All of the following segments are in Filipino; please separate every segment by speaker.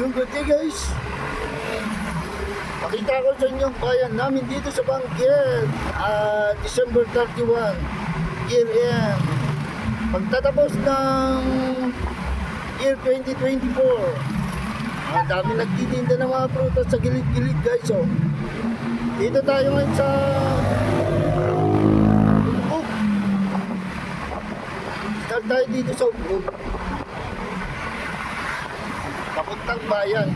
Speaker 1: Yung good guys. Pakita ko sa inyo bayan namin dito sa Banggit. Ah, December 31. Year end. Pagtatapos ng year 2024. Ang dami nagtitinda ng mga prutas sa gilid-gilid guys. Oh. Dito tayo ngayon sa. Start tayo dito sa Ugbog. Papuntang bayan.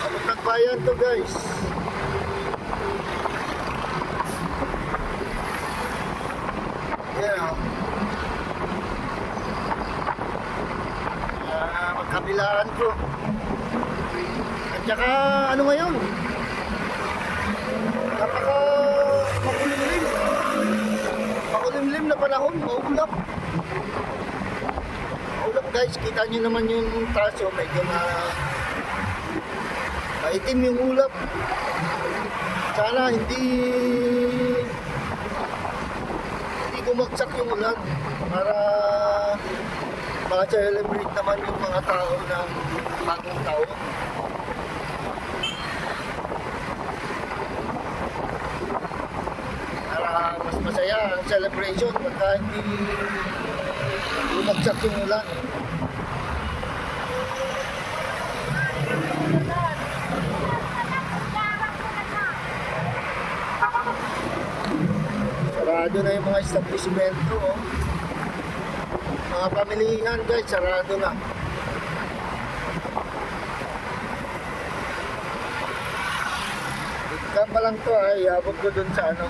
Speaker 1: Papuntang bayan to guys. Yeah. Ah, magkabilaan ko. At saka ano ngayon? Napaka makulimlim. Makulimlim na panahon, maulap. Maulap guys, kita nyo naman yung traso, medyo na maitim yung ulap. Sana hindi hindi bumagsak yung ulan para maka-celebrate naman yung mga tao ng bagong taon. mas masaya ang celebration pagka hindi bumagsak yung ulan. Sarado na yung mga establishmento. Oh. Mga pamilihan guys, sarado na. Ika pa lang to ay iabot ko dun sa ano.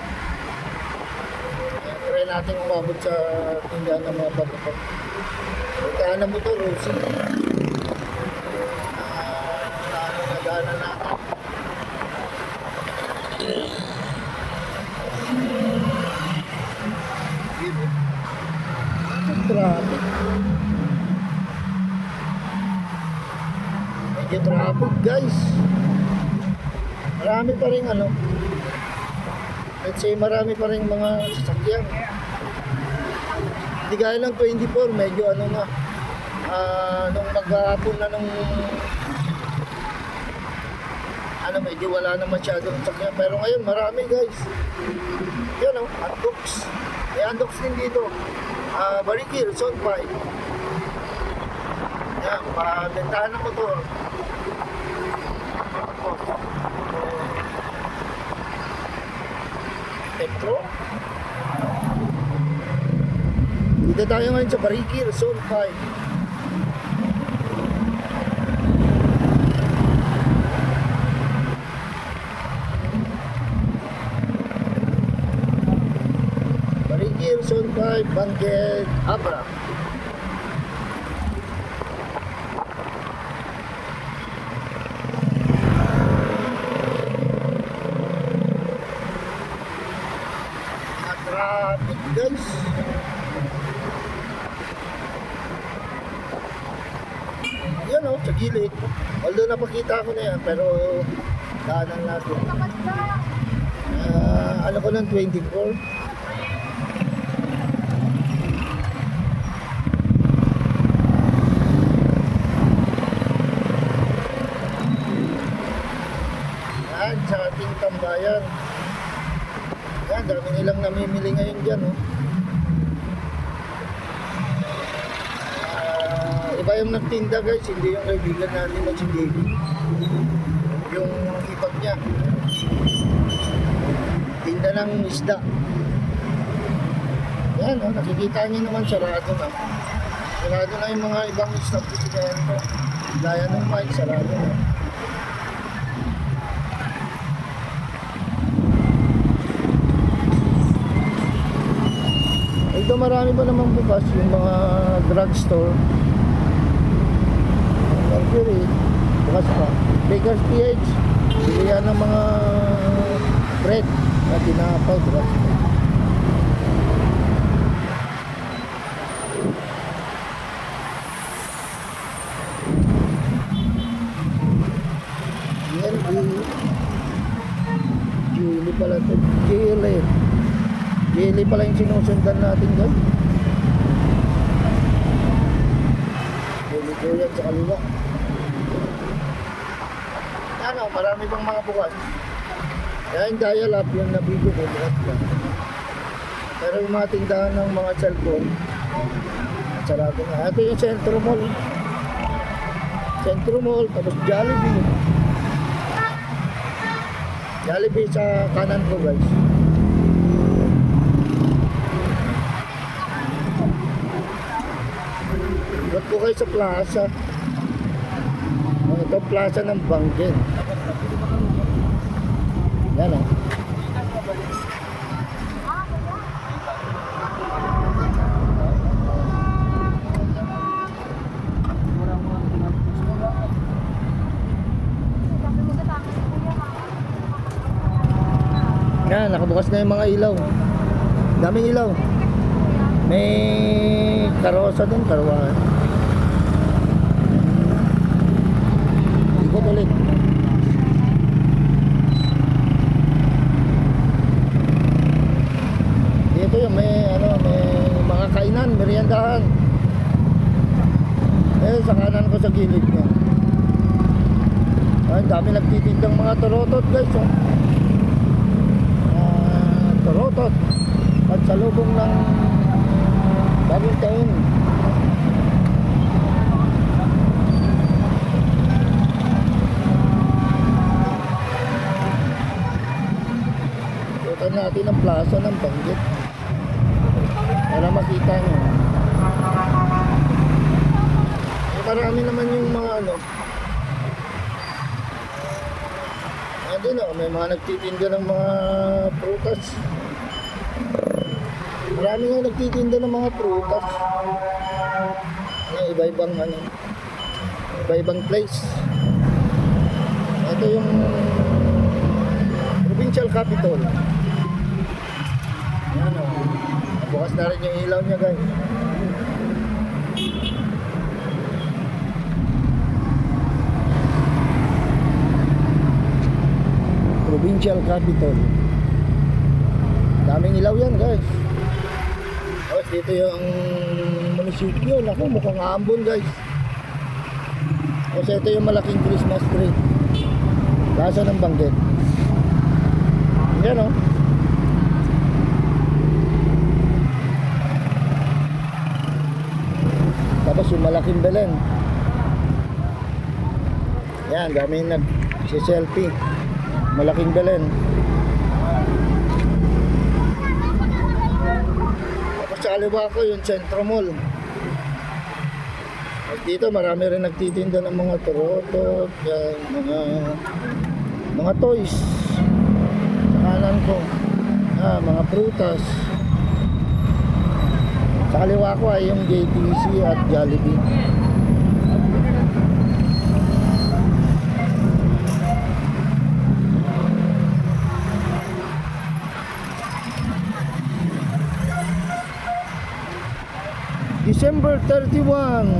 Speaker 1: Eh, Try natin umabot sa tindahan ng mga bago Ikahan na mo to, Rosie. Ah, ano, nagana natin. Traffic. Medyo traffic guys. Marami pa rin ano. Let's say marami pa rin mga sasakyan. Hindi gaya ng 24, medyo ano na. Ah, nung maghapon na nung ano medyo wala na masyadong sasakyan. Pero ngayon marami guys. Yan oh, hotdogs. May hotdogs din dito. Ah, Bariki, Rizal 5. Yan, pabentahan ng motor. Petro. Dito tayo ngayon sa Bariki, Rizal 5. 500 abra. Traffic guys. Yan o, sa gilid. Although napakita ko na yan, pero daanan natin. Uh, ano ko ng 24? Yan, dami nilang namimili ngayon dyan, oh. Ah, iba yung nagtinda guys, hindi yung kaibigan natin na si Davey. Yung ipag niya. Tinda ng isda. Yan, oh, nakikita niyo naman sarado na. Sarado na yung mga ibang establishmento. Gaya ng mic, sarado na. Ito marami pa naman bukas yung mga drugstore. Mercury, bukas pa. Baker's PH, bilihan ng mga bread na tinapay, drugstore. GLE, Julie pala ito, GLE. GLE pala yung sinusundan natin doon. Kuya sa kaliwa. Ano, marami pang mga bukas. Kaya yung dial up yung nabigyo ko, bukas lang. Pero yung mga tindahan ng mga cellphone, sarado na. Ito yung Centro Mall. Centro Mall, tapos Jollibee. Jollibee sa kanan ko guys. Po kayo sa plaza? Ito, plaza ng Banggit. Yan o. Yan, nakabukas na yung mga ilaw. Daming ilaw. May karosa dun, karuwahan. Ulit. Dito yung may ano, may mga kainan, meriendahan. Eh, sa kanan ko sa gilid niya. Ay, dami nagtitindang mga torotot guys. Oh. Ah, torotot. At sa lubong ng bagong taon. Natin ang plaza ng Banggit. Para makita nyo. Eh, marami naman yung mga ano. Ano no, may mga nagtitinda ng mga prutas. Marami nga nagtitinda ng mga prutas. Iba-ibang ano. Iba-ibang place. Ito yung provincial capital. Bukas na rin yung ilaw niya guys. Provincial capital. Daming ilaw yan guys. Tapos dito yung munisipyo. Naku, mukhang ambon guys. Tapos ito yung malaking Christmas tree. Plaza ng Banggit. Yan o. Tapos yung malaking Belen. Yan, dami nag si selfie. Malaking Belen. Tapos sa kaliwa ko yung Centro Mall. At dito marami rin nagtitinda ng mga turotot, yan, mga mga toys. Sa kanan ko. Ah, mga prutas. Sa kaliwa ko ay yung JTC at Jollibee. December 31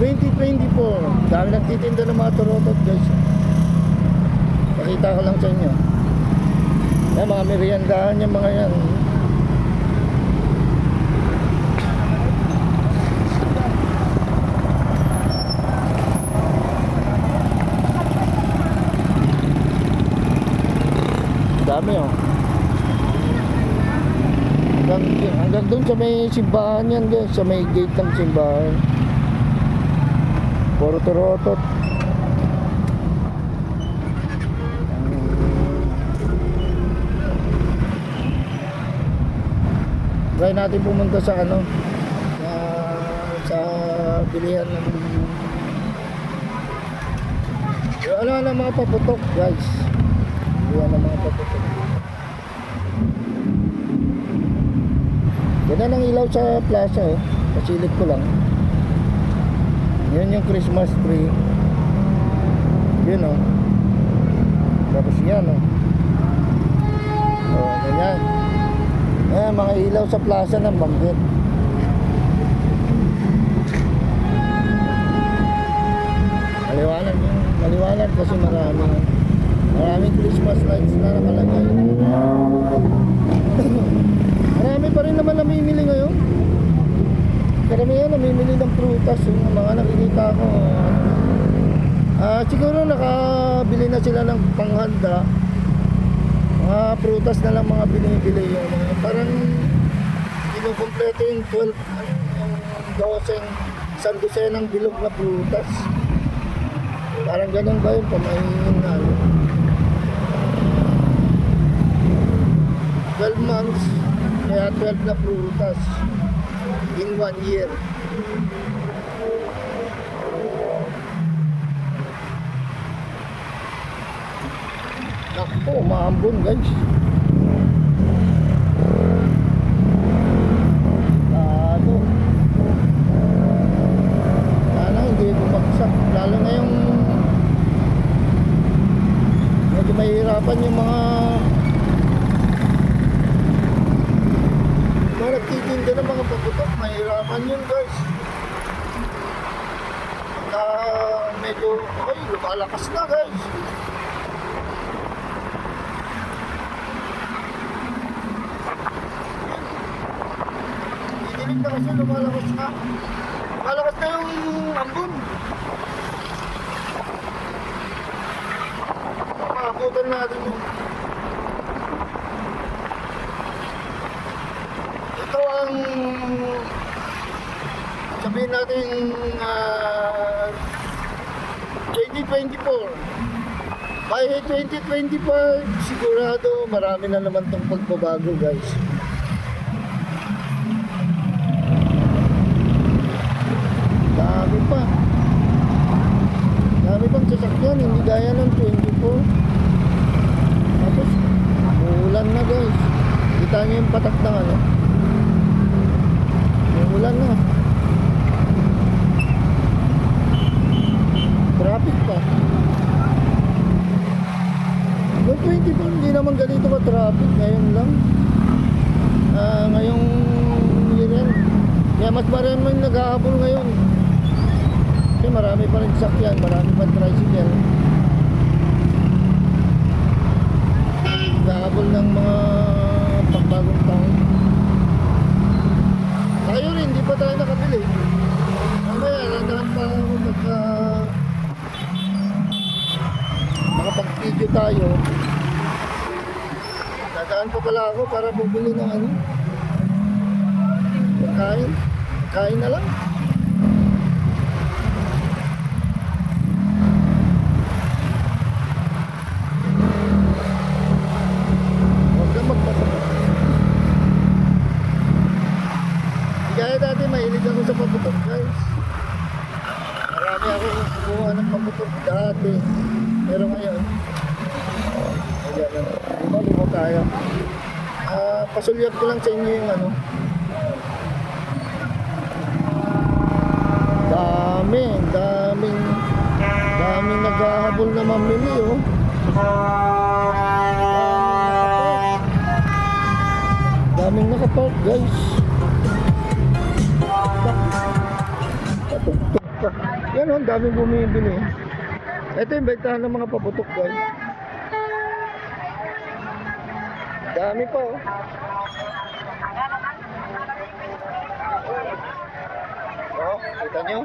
Speaker 1: 2024 Dami nagtitinda ng mga turotot guys. Pakita ko lang sa inyo. Yan mga meriendahan yung mga yan Dami oh. Hanggang, hanggang doon sa may simbahan yan guys, sa may gate ng simbahan. Puro turotot. Try natin pumunta sa ano, sa, sa bilihan ng ano na mga paputok guys. Bilihan ng mga paputok. Ganyan ang ilaw sa plaza oh. Pasilip ko lang. Yun yung Christmas tree. Yun oh. Tapos yan oh. Oh, ganyan. Ayan, mga ilaw sa plaza ng Banggit. Maliwanag yun. Maliwanag kasi marami. Maraming Christmas lights na nakalagay. Marami pa rin naman namimili ngayon. Karamihan namimili ng prutas, yung mga nakikita ko. Ah, siguro nakabili na sila ng panghanda. Mga prutas na lang mga binibili yung mga parang kinukumpleto yung 12 ano, yung doseng isang dosenang bilog na prutas. Parang ganun ba yung pamahiin na ano? 12 months, kaya 12 na prutas in one year. Naku, maambon guys. Ano? Sana hindi bumagsak. Lalo na yung medyo mahirapan yung mga mga nagtitinda ng mga paputok. Mahirapan yun guys. Pagka medyo, ay, lumalakas na guys. Didilim na kasi lumalakas na. Lumalakas na yung ambon. Makakutan natin yun. Ito ang sabihin natin ah, 2024. By 2025, sigurado marami na naman tong pagbabago guys. Dami pa. Dami pang sasakyan, hindi gaya ng 24. Tapos, uulan na guys. Kita niyo yung patak ng ano. Uulan na. Traffic pa. Noong 24, hindi naman ganito ka traffic. Ngayon lang. Ah, ngayong year end. Kaya mas marami naghahabol ngayon. Kasi marami pa rin sakyan, marami pa tricycle. Naghahabol ng mga pagbagong taon. Tayo rin, hindi pa tayo nakabili. Mamaya, nandaan pa ako pagka makapag-video tayo. Dadaan pa pala ako para bumili ng ano. Kain. Kain na lang. Huwag kang magpasama. Kaya dati mahilig ako sa paputok guys. Marami ako kumuha ng paputok dati. Pero ngayon, ayan na. Lima, lima tayo. Ah, pasulyap ko lang sa inyo yung ano. Dami, daming daming naghahabol na mamili oh. Daming nakapark guys. Patuktok pa. Yan oh, daming bumibili. Ito yung bentahan ng mga paputok guys. Dami pa oh. Oh, kita nyo?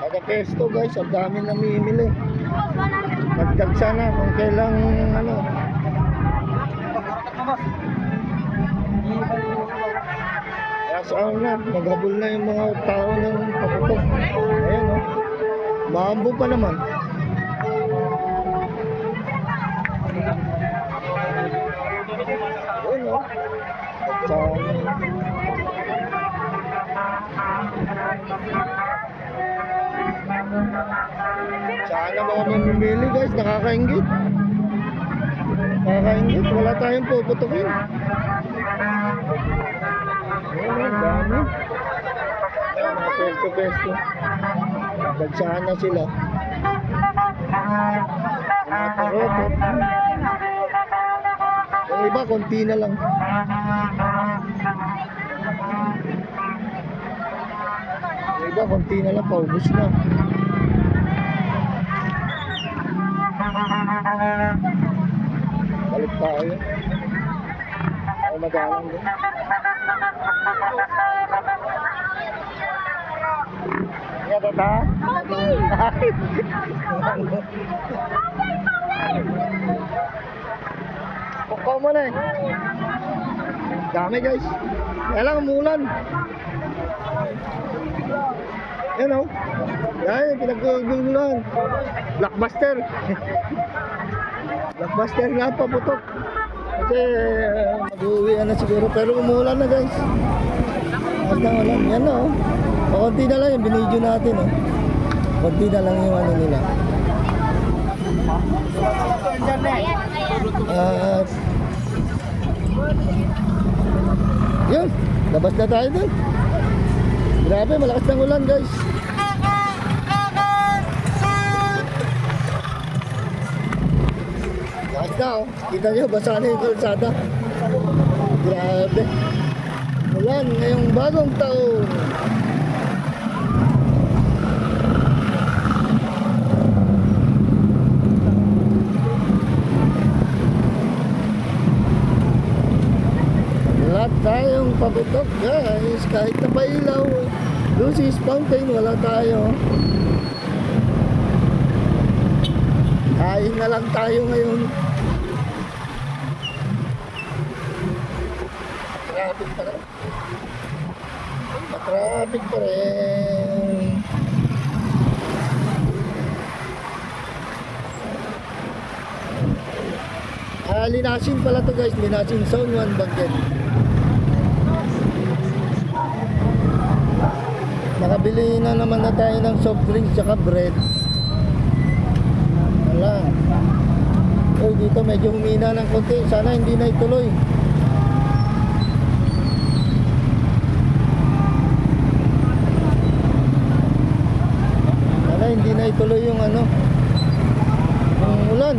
Speaker 1: Kada pesto guys, ang dami namimili. Nagdag sana kung kailang ano. Kaya saan na, naghabol na yung mga tao ng paputok. Ayan oh. Maambo pa naman. Sana mga mamimili guys, nakakaingit. Nakakaingit, wala tayong puputukin. Ayan, ang dami. Ayan, mga pesto-pesto. Bagsahan na sila. Mga tarotot. Yung iba, konti na lang. Yung iba, konti na lang, paubos na. Balik tayo. Ay, magalang din. Kaya kita? Pukaw mo na eh. Dami guys. Kaya lang umulan. Yan o. Yan, pinagkaguluhan. Blockbuster. Blockbuster nga pa putok. Kasi mag-uwi na siguro. Pero umulan na guys. Mas na ulan. Yan o. Pakunti na lang yung binidyo natin o. Kunti na lang yung ano nila. At yun, labas na tayo dun. Grabe, malakas ng ulan guys. Lakas na oh. Kita nyo, basa na yung kalsada. Grabe. Ulan ngayong bagong taon. Tayong pabutok guys. Kahit na pailaw. Lucy's Fountain, wala tayo. Kain na lang tayo ngayon. Traffic pa rin. Traffic pa rin. Ah, linasin pala to guys, linasin zone 1 Bagyan. Nakabili na naman na tayo ng soft drinks tsaka bread. Wala. Uy, dito medyo humina ng konti. Sana hindi na ituloy. Sana hindi na ituloy yung ano, yung ulan.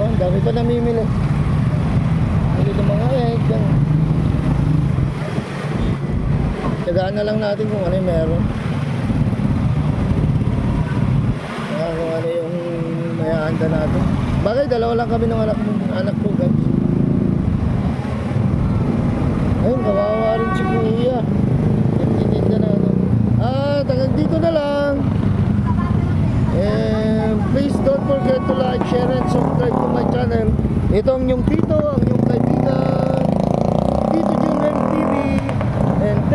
Speaker 1: Oh, dami pa namimili. Hindi ng mga egg. Yan. Tagaan na lang natin kung ano yung meron. Kaya kung ano yung may handa natin. Bagay, dalawa lang kami ng anak, anak ko, guys. Ayun, kawawa rin si Kuya. Nagtitinda na ano. Ah, tagang dito na lang. And please don't forget to like, share, and subscribe to my channel. Ito yung tito, ang yung